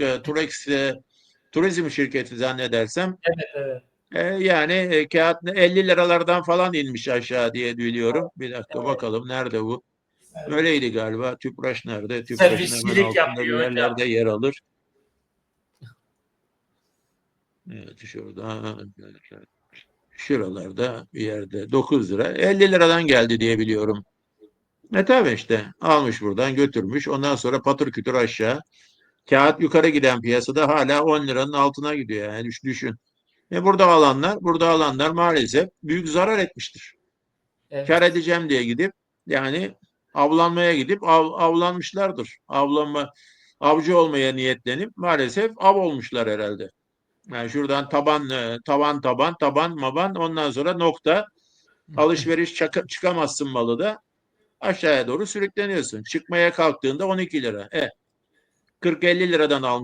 e, Turex e, turizm şirketi zannedersem. Evet evet. E, yani e, kağıt 50 liralardan falan inmiş aşağı diye biliyorum. Bir dakika Evet. bakalım nerede bu? evet. Öyleydi galiba. Tüpraş nerede? Hemen Servisçilik altında bir yapıyor yerlerde yer alır. Evet şurada şuralarda bir yerde 9 lira 50 liradan geldi diye biliyorum. E tabi işte almış buradan götürmüş ondan sonra patır kütür aşağı kağıt yukarı giden piyasada hala 10 liranın altına gidiyor yani düş- düşün. E burada alanlar burada alanlar maalesef büyük zarar etmiştir. Evet. Kar edeceğim diye gidip yani avlanmaya gidip av, avlanmışlardır. Avlanma avcı olmaya niyetlenip maalesef av olmuşlar herhalde. Yani şuradan taban e, taban taban taban maban ondan sonra nokta alışveriş çaka- çıkamazsın malı da aşağıya doğru sürükleniyorsun. Çıkmaya kalktığında 12 lira. E 40-50 liradan almış.